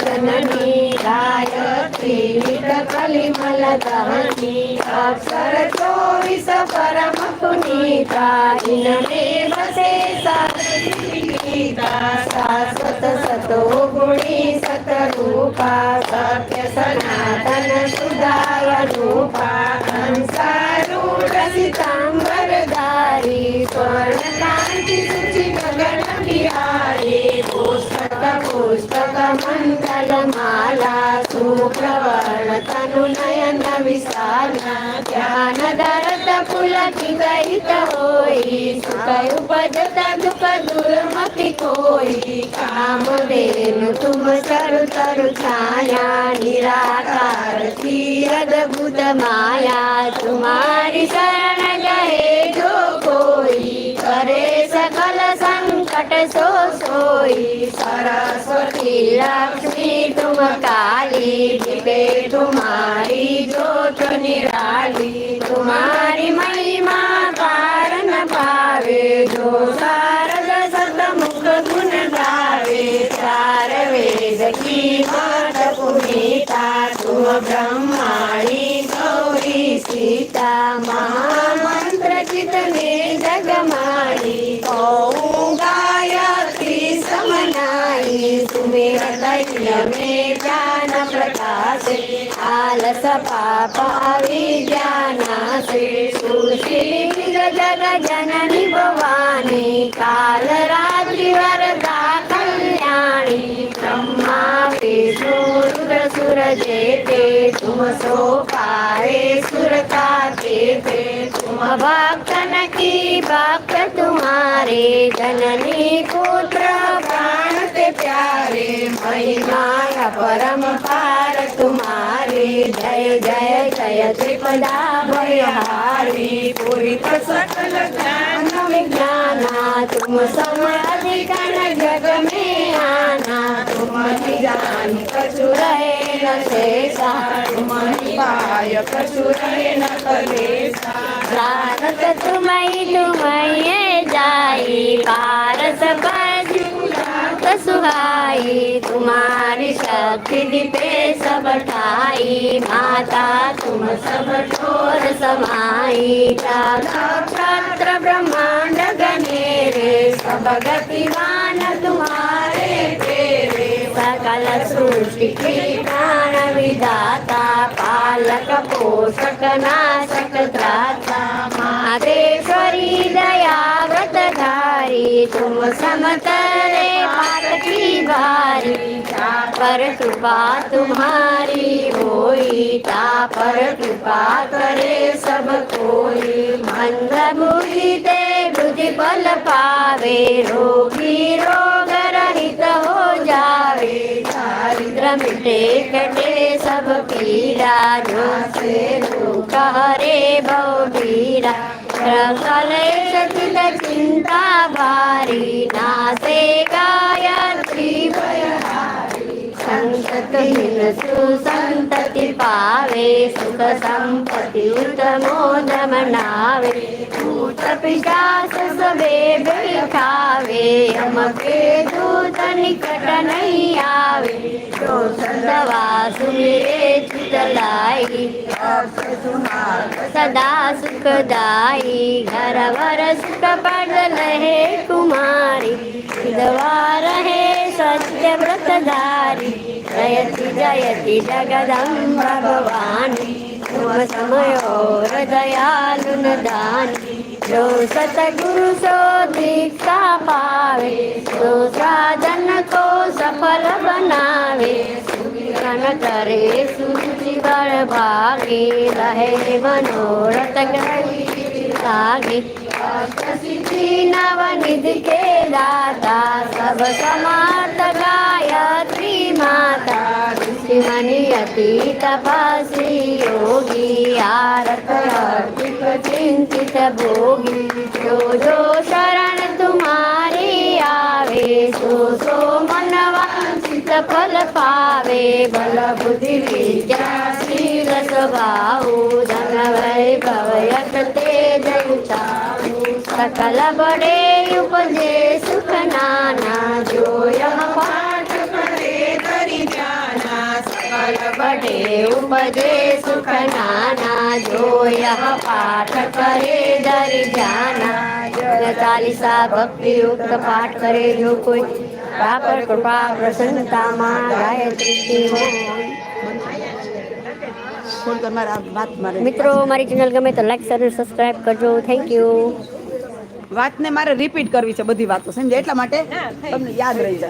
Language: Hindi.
जननी गायत्री कलिमलदहनी अक्षर चोवीस परम पुनीता इनमे बसे गीता शाश्वत सतो गुणी सतरूपा सत्य सनातन सुधाय रूपा हंसारूढ పుస్తకమంతళమాల శుభ్రవర్ణతను నయన విశాల ధ్యాన దరత పులకిత హోయి సుఖయుపజత దుఃఖ దుర్మతి కోయి కామవేను తుమ తరు తరు ఛాయా నిరాకార తీరద బుధ మాయా తుమారి సర છો સોઈ સરસ્વતી લક્ષ્મી તુમ કાલી દિવે તુમારી જોત નિરાલી તુમારી મહિમા કારણ પાવે જો સારદ સદમુખ ગુણ ગાવે ચાર વેદ કી માત પુનીતા તુમ બ્રહ્માણી ગૌરી સીતા મા आलस पाप अविज्ञानासे सुशील जग जननी भवानी काल रात्रि वरदा कल्याणी ब्रह्मा विष्णु रुद्र सुर जेते तुम सो पाए सुर का देते तुम भक्तन की भक्त तुम्हारे जननी पुत्र प्राण ते प्यारे महिमा परम पार जय जय जय त्रिपदा भयहारी पूरित सकल ज्ञान विज्ञाना तुम समय अधिकन जग में आना तुम ही जान कछु रहे न शेषा तुम ही पाय कछु रहे न कलेसा जानत तुम्हें तुम्हें जाई पारस बाजू सुहाई, तुम्हारी शक्ति दिपे सब ठाई, माता तुम सब ठोर समाई। नक्षत्र ब्रह्मांड गनेरे सब गतिमान तुम्हारे तेरे। सकल सृष्टि की प्राण विदाता पालक पोषक नाशक त्राता मातेश्वरी दया व्रत धारी तुम समतरे पर कृपा तुम्हारी होई, ता पर कृपा करे सब कोई। मंद बुद्धि ते बुद्धि बल पावे, रोगी रोग रहित हो जावे। दारिद्र मिटे, कटे सब पीड़ा, जो से हरे भव पीड़ा। कलेश चिंता भारी, नासे गायत्री हिन पावे सुख संपत्ति उत्तमोदम नावे भूत पिशाच सबे बैठावे हम के दूत निकट नहीं आवे जो सदवा सुमिरे चित लाई सदा सुखदाई घर वर सुख पद रहे कुमारी, विधवा रहे सत्य व्रतधारी जयति जयति जगदम्ब भवानी तुम समयोर दयालु न दानी जो सतगुरु सो दीक्षा पावे जो साधन को सफल बनावे कन करे सुचि बड़ भागे रहे मनोरथ गई लागे सिद्धि नवनिधि के दाता सब समात मणि अति तपस्वी योगी आरत अर्पित चिंतित भोगी जो जो शरण तुम्हारी आवे सो सो मनवा चित फल पावे। बल बुद्धि विद्या शील स्वभाव धन वैभव यत तेज उचाऊ सकल बड़े उपजे ઉપજે સુખ નાના જોયા પાઠ કરે દર જાના ચાલીસા ભક્તિ યુક્ત પાઠ કરે જો કોઈ પ્રાપર કૃપા પ્રસન્નતામાં ગાયત્રી મિત્રો મારી ચેનલ ગમે તો લાઈક શેર સબસ્ક્રાઇબ કરજો. થેન્ક યુ વાતને મારે રિપીટ કરવી છે બધી વાતો સમજે એટલા માટે તમને યાદ રહી જાય.